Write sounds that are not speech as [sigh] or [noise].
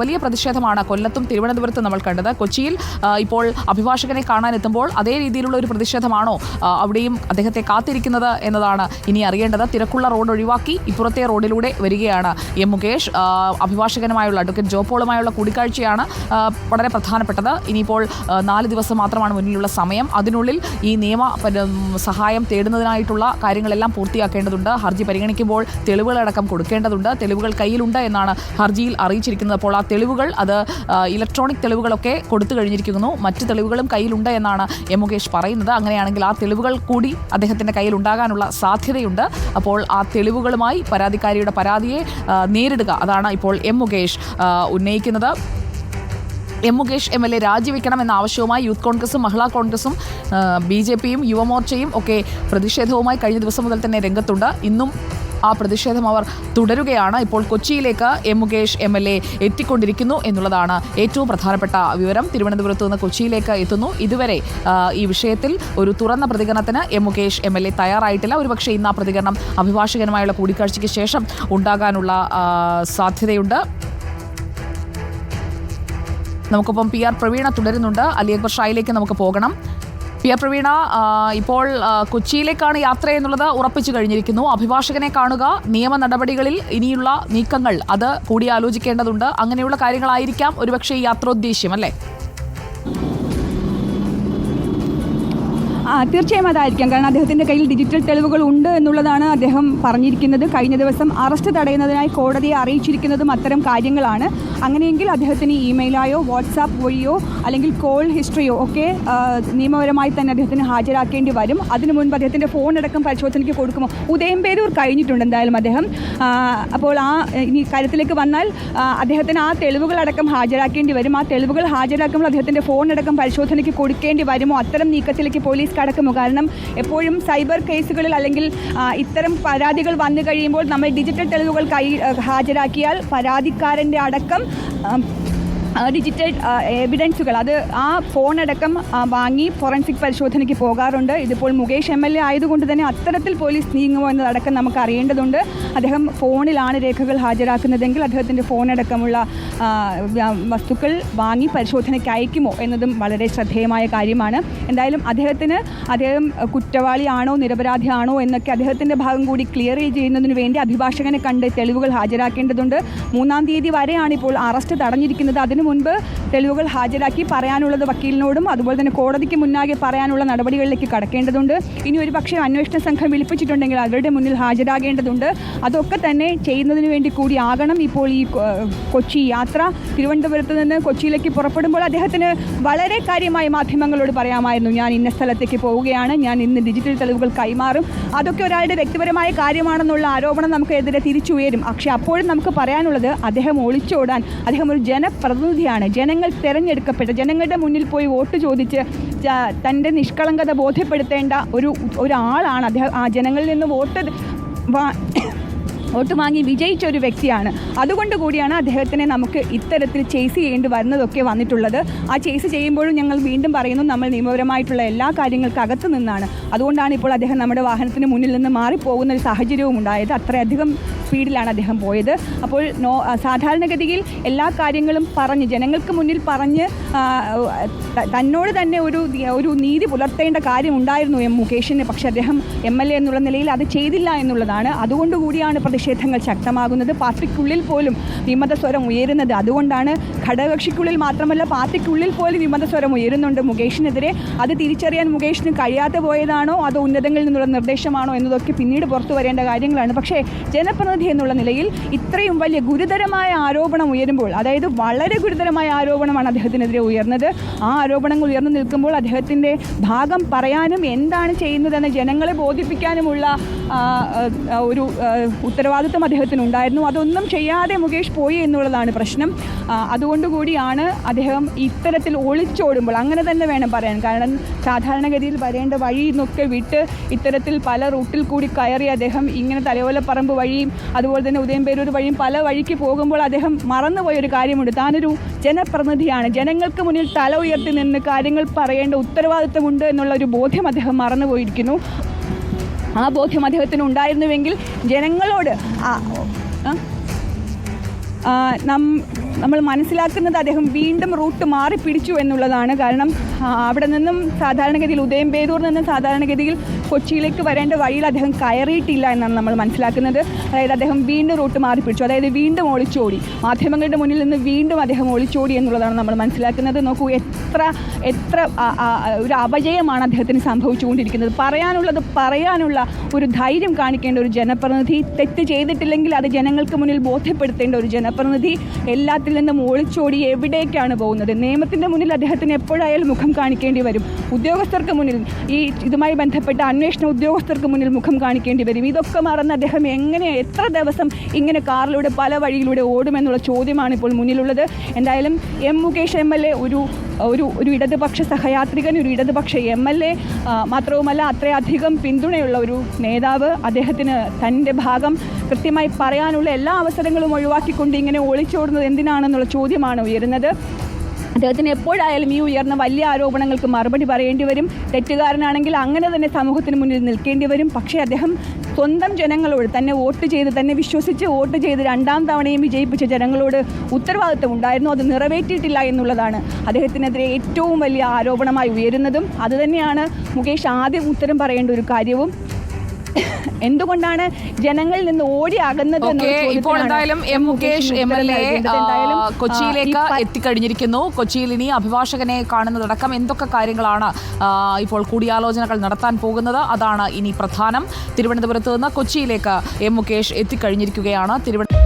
വലിയ പ്രതിഷേധമാണ് കൊല്ലത്തും തിരുവനന്തപുരത്തും നമ്മൾ കണ്ടത്. കൊച്ചിയിൽ ഇപ്പോൾ അഭിഭാഷകനെ കാണാൻ എത്തുമ്പോൾ അതേ രീതിയിലുള്ള ഒരു പ്രതിഷേധമാണോ അവിടെയും അദ്ദേഹത്തെ കാത്തിരിക്കുന്നത് എന്നതാണ് ഇനി അറിയേണ്ടത്. തിരക്കുള്ള റോഡ് ഒഴിവാക്കി ഇപ്പുറത്തെ റോഡിലൂടെ വരികയാണ് എം മുകേഷ്. അഭിഭാഷകനുമായുള്ള അഡ്വക്കേറ്റ് ജോപോളുമായുള്ള കൂടിക്കാഴ്ചയാണ് വളരെ പ്രധാനപ്പെട്ടത്. ഇനിയിപ്പോൾ നാല് ദിവസം മാത്രമാണ് മുന്നിലുള്ള സമയം. അതിനുള്ളിൽ ഈ നിയമ സഹായം തേടുന്നതിനായിട്ടുള്ള കാര്യങ്ങളെല്ലാം പൂർത്തിയാക്കേണ്ടതുണ്ട്. ഹർജി പരിഗണിക്കുമ്പോൾ തെളിവുകളടക്കം കൊടുക്കേണ്ടതുണ്ട്. തെളിവുകൾ കയ്യിലുണ്ട് എന്നാണ് ഹർജിയിൽ അറിയിച്ചിരിക്കുന്നത്. അപ്പോൾ ആ തെളിവുകൾ അത് ഇലക്ട്രോണിക് തെളിവുകളൊക്കെ കൊടുത്തു കഴിഞ്ഞിരിക്കുന്നു. മറ്റ് തെളിവുകളും കയ്യിലുണ്ട് എന്നാണ് എം മുകേഷ് പറയുന്നത്. അങ്ങനെയാണെങ്കിൽ ആ തെളിവുകൾ കൂടി അദ്ദേഹത്തിന്റെ കയ്യിൽ ഉണ്ടാകാനുള്ള സാധ്യതയുണ്ട്. അപ്പോൾ ആ തെളിവുകളുമായി പരാതിക്കാരിയുടെ പരാതിയെ നേരിടുക. അതാണ് ഇപ്പോൾ എം മുകേഷ് ഉന്നയിക്കുന്നത്. M Mukesh M L A രാജിവെക്കണം എന്ന ആവശ്യവുമായി യൂത്ത് കോൺഗ്രസും മഹിളാ കോൺഗ്രസും ബി ജെ പിയും യുവമോർച്ചയും ഒക്കെ പ്രതിഷേധവുമായി കഴിഞ്ഞ ദിവസം മുതൽ തന്നെ രംഗത്തുണ്ട്. ഇന്നും ആ പ്രതിഷേധം അവർ തുടരുകയാണ്. ഇപ്പോൾ കൊച്ചിയിലേക്ക് M Mukesh M L A എത്തിക്കൊണ്ടിരിക്കുന്നു എന്നുള്ളതാണ് ഏറ്റവും പ്രധാനപ്പെട്ട വിവരം. തിരുവനന്തപുരത്ത് നിന്ന് കൊച്ചിയിലേക്ക് എത്തുന്നു. ഇതുവരെ ഈ വിഷയത്തിൽ ഒരു തുറന്ന പ്രതികരണത്തിന് M Mukesh M L A തയ്യാറായിട്ടില്ല. ഒരുപക്ഷെ ഇന്ന് ആ പ്രതികരണം അഭിഭാഷകനുമായുള്ള കൂടിക്കാഴ്ചയ്ക്ക് ശേഷം ഉണ്ടാകാനുള്ള സാധ്യതയുണ്ട്. നമുക്കൊപ്പം പി ആർ പ്രവീണ തുടരുന്നുണ്ട്. അലി അക്ബർ ഷായിലേക്ക് നമുക്ക് പോകണം. പി ആർ പ്രവീണ ഇപ്പോൾ കൊച്ചിയിലേക്കാണ് യാത്ര എന്നുള്ളത് ഉറപ്പിച്ചു കഴിഞ്ഞിരിക്കുന്നു. അഭിഭാഷകനെ കാണുക നിയമ നടപടികളിൽ ഇനിയുള്ള നീക്കങ്ങൾ അത് കൂടിയാലോചിക്കേണ്ടതുണ്ട് അങ്ങനെയുള്ള കാര്യങ്ങളായിരിക്കാം ഒരുപക്ഷെ ഈ യാത്രോദ്ദേശ്യം അല്ലേ? തീർച്ചയായും അതായിരിക്കാം. കാരണം അദ്ദേഹത്തിന്റെ കയ്യിൽ ഡിജിറ്റൽ തെളിവുകൾ ഉണ്ട് എന്നുള്ളതാണ് അദ്ദേഹം പറഞ്ഞിരിക്കുന്നത്. കഴിഞ്ഞ ദിവസം അറസ്റ്റ് തടയുന്നതിനായി കോടതിയെ അറിയിച്ചിരിക്കുന്നതും അത്തരം കാര്യങ്ങളാണ്. അങ്ങനെയെങ്കിൽ അദ്ദേഹത്തിന് ഇമെയിലായോ വാട്സാപ്പ് വഴിയോ അല്ലെങ്കിൽ കോൾ ഹിസ്റ്ററിയോ ഒക്കെ നിയമപരമായി തന്നെ അദ്ദേഹത്തിന് ഹാജരാക്കേണ്ടി വരും. അതിനു മുൻപ് അദ്ദേഹത്തിന്റെ ഫോൺ അടക്കം പരിശോധനയ്ക്ക് കൊടുക്കുമോ? ഉദയംപേരൂർ കഴിഞ്ഞിട്ടുണ്ട് എന്തായാലും അദ്ദേഹം. അപ്പോൾ ആ ഇനി കാര്യത്തിലേക്ക് വന്നാൽ അദ്ദേഹത്തിന് ആ തെളിവുകളടക്കം ഹാജരാക്കേണ്ടി വരും. ആ തെളിവുകൾ ഹാജരാക്കുമ്പോൾ അദ്ദേഹത്തിന്റെ ഫോൺ അടക്കം പരിശോധനയ്ക്ക് കൊടുക്കേണ്ടി വരുമോ? അത്തരം നീക്കത്തിലേക്ക് പോലീസ് കടക്കുമോ കാരണം എപ്പോഴും സൈബർ കേസുകളിൽ അല്ലെങ്കിൽ ഇത്തരം പരാതികൾ വന്നു കഴിയുമ്പോൾ നമ്മൾ ഡിജിറ്റൽ തെളിവുകൾ കൈ ഹാജരാക്കിയാൽ പരാതിക്കാരന്റെ അടക്കം ഡിജിറ്റൽ എവിഡൻസുകൾ അത് ആ ഫോൺ അടക്കം വാങ്ങി ഫോറൻസിക് പരിശോധനയ്ക്ക് പോകാറുണ്ട്. ഇതിപ്പോൾ മുകേഷ് എം എൽ എ ആയതുകൊണ്ട് തന്നെ അത്തരത്തിൽ പോലീസ് നീങ്ങുമോ എന്നതടക്കം നമുക്ക് അറിയേണ്ടതുണ്ട്. അദ്ദേഹം ഫോണിലാണ് രേഖകൾ ഹാജരാക്കുന്നതെങ്കിൽ അദ്ദേഹത്തിന്റെ ഫോണടക്കമുള്ള വസ്തുക്കൾ വാങ്ങി പരിശോധനയ്ക്ക് അയക്കുമോ എന്നതും വളരെ ശ്രദ്ധേയമായ കാര്യമാണ്. എന്തായാലും അദ്ദേഹത്തിന് അദ്ദേഹം കുറ്റവാളിയാണോ നിരപരാധിയാണോ എന്നൊക്കെ അദ്ദേഹത്തിന്റെ ഭാഗം കൂടി ക്ലിയർ ചെയ്യുന്നതിന് വേണ്ടി അഭിഭാഷകനെ കണ്ട് തെളിവുകൾ ഹാജരാക്കേണ്ടതുണ്ട്. മൂന്നാം തീയതി വരെയാണ് ഇപ്പോൾ അറസ്റ്റ് തടഞ്ഞിരിക്കുന്നത്. അതിനു മുൻപ് തെളിവുകൾ ഹാജരാക്കി പറയാനുള്ളത് വക്കീലിനോടും അതുപോലെ തന്നെ കോടതിക്ക് മുന്നാകെ പറയാനുള്ള നടപടികളിലേക്ക് കടക്കേണ്ടതുണ്ട്. ഇനി ഒരു പക്ഷേ അന്വേഷണ സംഘം വിളിപ്പിച്ചിട്ടുണ്ടെങ്കിൽ അവരുടെ മുന്നിൽ ഹാജരാകേണ്ടതുണ്ട്. അതൊക്കെ തന്നെ ചെയ്യുന്നതിന് വേണ്ടി കൂടി ആകണം. ഇപ്പോൾ ഈ കൊച്ചി യാത്ര തിരുവനന്തപുരത്ത് നിന്ന് കൊച്ചിയിലേക്ക് പുറപ്പെടുമ്പോൾ അദ്ദേഹത്തിന് വളരെ കാര്യമായി മാധ്യമങ്ങളോട് പറയാമായിരുന്നു. ഞാൻ ഇന്ന സ്ഥലത്തേക്ക് പോവുകയാണ്. ഞാൻ ഇന്ന് ഡിജിറ്റൽ തെളിവുകൾ കൈമാറും. അതൊക്കെ ഒരാളുടെ വ്യക്തിപരമായ കാര്യമാണെന്നുള്ള ആരോപണം നമുക്കെതിരെ തിരിച്ചുയരും. പക്ഷേ അപ്പോഴും നമുക്ക് പറയാനുള്ളത് അദ്ദേഹം ഒളിച്ചോടാൻ അദ്ദേഹം ഒരു ജനപ്രതിനിധിയാണ് ജനങ്ങൾ തെരഞ്ഞെടുക്കപ്പെട്ട ജനങ്ങളുടെ മുന്നിൽ പോയി വോട്ട് ചോദിച്ച് തന്റെ നിഷ്കളങ്കത ബോധ്യപ്പെടുത്തേണ്ട ഒരു ഒരാളാണ് അദ്ദേഹം. ആ ജനങ്ങളിൽ നിന്ന് വോട്ട് വോട്ട് വാങ്ങി വിജയിച്ച ഒരു വ്യക്തിയാണ്. അതുകൊണ്ട് കൂടിയാണ് അദ്ദേഹത്തിനെ നമുക്ക് ഇത്തരത്തിൽ ചേസ് ചെയ്യേണ്ടി വരുന്നതൊക്കെ വന്നിട്ടുള്ളത്. ആ ചേസ് ചെയ്യുമ്പോഴും ഞങ്ങൾ വീണ്ടും പറയുന്നു നമ്മൾ നിയമപരമായിട്ടുള്ള എല്ലാ കാര്യങ്ങൾക്ക് അകത്തു നിന്നാണ്. അതുകൊണ്ടാണ് ഇപ്പോൾ അദ്ദേഹം നമ്മുടെ വാഹനത്തിന് മുന്നിൽ നിന്ന് മാറിപ്പോകുന്ന ഒരു സാഹചര്യവും ഉണ്ടായത് അത്രയധികം സ്പീഡിലാണ് അദ്ദേഹം പോയത്. അപ്പോൾ നോ സാധാരണഗതിയിൽ എല്ലാ കാര്യങ്ങളും പറഞ്ഞ് ജനങ്ങൾക്ക് മുന്നിൽ പറഞ്ഞ് തന്നോട് തന്നെ ഒരു ഒരു നീതി പുലർത്തേണ്ട കാര്യമുണ്ടായിരുന്നു എം മുകേഷിന്. പക്ഷേ അദ്ദേഹം എം എൽ എ എന്നുള്ള നിലയിൽ അത് ചെയ്തില്ല എന്നുള്ളതാണ്. അതുകൊണ്ടുകൂടിയാണ് പ്രതിഷേധങ്ങൾ ശക്തമാകുന്നത്. പാർട്ടിക്കുള്ളിൽ പോലും വിമതസ്വരം ഉയരുന്നത്. അതുകൊണ്ടാണ് ഘടകകക്ഷിക്കുള്ളിൽ മാത്രമല്ല പാർട്ടിക്കുള്ളിൽ പോലും വിമതസ്വരം ഉയരുന്നുണ്ട് മുകേഷിനെതിരെ. അത് തിരിച്ചറിയാൻ മുകേഷിന് കഴിയാതെ പോയതാണോ? അതോ ഉന്നതങ്ങളിൽ നിന്നുള്ള നിർദ്ദേശമാണോ എന്നതൊക്കെ പിന്നീട് പുറത്തു വരേണ്ട കാര്യങ്ങളാണ്. പക്ഷേ ജനപ്രതിനിധി എന്നുള്ള നിലയിൽ ഇത്രയും വലിയ ഗുരുതരമായ ആരോപണം ഉയരുമ്പോൾ അതായത് വളരെ ഗുരുതരമായ ആരോപണമാണ് അദ്ദേഹത്തിനെതിരെ ഉയർന്നത്. ആ ആരോപണങ്ങൾ ഉയർന്നു നിൽക്കുമ്പോൾ അദ്ദേഹത്തിന്റെ ഭാഗം പറയാനും എന്താണ് ചെയ്യുന്നതെന്ന് ജനങ്ങളെ ബോധിപ്പിക്കാനുമുള്ള ഒരു ഉത്തരവാദിത്വം അദ്ദേഹത്തിന് ഉണ്ടായിരുന്നു അതൊന്നും ചെയ്യാതെ മുകേഷ് പോയി എന്നുള്ളതാണ് പ്രശ്നം. അതുകൊണ്ടുകൂടിയാണ് അദ്ദേഹം ഇത്തരത്തിൽ ഒളിച്ചോടുമ്പോൾ അങ്ങനെ തന്നെ വേണം പറയാൻ. കാരണം സാധാരണഗതിയിൽ വരേണ്ട വഴി നിന്നൊക്കെ വിട്ട് ഇത്തരത്തിൽ പല റൂട്ടിൽ കൂടി കയറി അദ്ദേഹം ഇങ്ങനെ തലയോലപ്പറമ്പ് വഴിയും അതുപോലെ തന്നെ ഉദയംപേരൂർ വഴിയും പല വഴിക്ക് പോകുമ്പോൾ അദ്ദേഹം മറന്നുപോയ ഒരു കാര്യമുണ്ട്. താനൊരു ജനപ്രതിനിധിയാണ്. ജനങ്ങൾക്ക് മുന്നിൽ തല ഉയർത്തി നിന്ന് കാര്യങ്ങൾ പറയേണ്ട ഉത്തരവാദിത്തമുണ്ട് എന്നുള്ള ഒരു ബോധ്യം അദ്ദേഹം മറന്നുപോയിരിക്കുന്നു. ആ ബോധ്യം അദ്ദേഹത്തിന് ഉണ്ടായിരുന്നുവെങ്കിൽ ജനങ്ങളോട് നം നമ്മൾ മനസ്സിലാക്കുന്നത് അദ്ദേഹം വീണ്ടും റൂട്ട് മാറി പിടിച്ചു എന്നുള്ളതാണ്. കാരണം അവിടെ നിന്നും സാധാരണഗതിയിൽ ഉദയംപേരൂർ നിന്നും സാധാരണഗതിയിൽ കൊച്ചിയിലേക്ക് വരേണ്ട വഴിയിൽ അദ്ദേഹം കയറിയിട്ടില്ല എന്നാണ് നമ്മൾ മനസ്സിലാക്കുന്നത്. അതായത് അദ്ദേഹം വീണ്ടും റൂട്ട് മാറി പിടിച്ചു അതായത് വീണ്ടും ഒളിച്ചോടി മാധ്യമങ്ങളുടെ മുന്നിൽ നിന്ന് വീണ്ടും അദ്ദേഹം ഒളിച്ചോടി എന്നുള്ളതാണ് നമ്മൾ മനസ്സിലാക്കുന്നത്. നോക്കൂ എത്ര എത്ര ഒരു അപജയമാണ് അദ്ദേഹത്തിന് സംഭവിച്ചുകൊണ്ടിരിക്കുന്നത്. പറയാനുള്ളത് പറയാനുള്ള ഒരു ധൈര്യം കാണിക്കേണ്ട ഒരു ജനപ്രതിനിധി തെറ്റ് ചെയ്തിട്ടില്ലെങ്കിൽ അത് ജനങ്ങൾക്ക് മുന്നിൽ ബോധ്യപ്പെടുത്തേണ്ട ഒരു ജനപ്രതിനിധി എല്ലാത്തിൽ നിന്നും ഒളിച്ചോടി എവിടേക്കാണ് പോകുന്നത്? നിയമത്തിന്റെ മുന്നിൽ അദ്ദേഹത്തിന് എപ്പോഴായാലും മുഖം കാണിക്കേണ്ടി വരും. ഉദ്യോഗസ്ഥർക്ക് മുന്നിൽ ഈ ഇതുമായി ബന്ധപ്പെട്ട അന്വേഷണ ഉദ്യോഗസ്ഥർക്ക് മുന്നിൽ മുഖം കാണിക്കേണ്ടി വരും. ഇതൊക്കെ മറന്ന് അദ്ദേഹം എങ്ങനെ എത്ര ദിവസം ഇങ്ങനെ കാറിലൂടെ പല വഴിയിലൂടെ ഓടുമെന്നുള്ള ചോദ്യമാണ് ഇപ്പോൾ മുന്നിലുള്ളത്. എന്തായാലും M Mukesh M L A ഒരു ഒരു ഒരു ഇടതുപക്ഷ സഹയാത്രികൻ ഒരു ഇടതുപക്ഷ എം എൽ എ മാത്രവുമല്ല അത്രയധികം പിന്തുണയുള്ള ഒരു നേതാവ് അദ്ദേഹത്തിന് തന്റെ ഭാഗം കൃത്യമായി പറയാനുള്ള എല്ലാ അവസരങ്ങളും ഒഴിവാക്കിക്കൊണ്ട് ഇങ്ങനെ ഒളിച്ചോടുന്നത് എന്തിനാണെന്നുള്ള ചോദ്യമാണ് ഉയരുന്നത്. അദ്ദേഹത്തിന് എപ്പോഴായാലും ഈ ഉയർന്ന വലിയ ആരോപണങ്ങൾക്ക് മറുപടി പറയേണ്ടി വരും. തെറ്റുകാരനാണെങ്കിൽ അങ്ങനെ തന്നെ സമൂഹത്തിന് മുന്നിൽ നിൽക്കേണ്ടി വരും. പക്ഷേ അദ്ദേഹം സ്വന്തം ജനങ്ങളോട് തന്നെ വോട്ട് ചെയ്ത് തന്നെ വിശ്വസിച്ച് വോട്ട് ചെയ്ത് രണ്ടാം തവണയും വിജയിപ്പിച്ച ജനങ്ങളോട് ഉത്തരവാദിത്തം ഉണ്ടായിരുന്നു. അത് നിറവേറ്റിയിട്ടില്ല എന്നുള്ളതാണ് അദ്ദേഹത്തിനെതിരെ ഏറ്റവും വലിയ ആരോപണമായി ഉയരുന്നതും. അതുതന്നെയാണ് മുകേഷ് ആദ്യം ഉത്തരം പറയേണ്ട ഒരു കാര്യവും. [laughs] എന്തുകൊണ്ടാണ് ജനങ്ങളിൽ നിന്ന് ഓടി അകന്നത് ഇപ്പോൾ എന്തായാലും M Mukesh M L A എന്തായാലും, കൊച്ചിയിലേക്ക് എത്തിക്കഴിഞ്ഞിരിക്കുന്നു. കൊച്ചിയിൽ ഇനി അഭിഭാഷകനെ കാണുന്നതടക്കം എന്തൊക്കെ കാര്യങ്ങളാണ് ഇപ്പോൾ കൂടിയാലോചനകൾ നടത്താൻ പോകുന്നത്? അതാണ് ഇനി പ്രധാനം. തിരുവനന്തപുരത്ത് നിന്ന് കൊച്ചിയിലേക്ക് എം മുകേഷ് എത്തിക്കഴിഞ്ഞിരിക്കുകയാണ്. തിരുവനന്തപുരം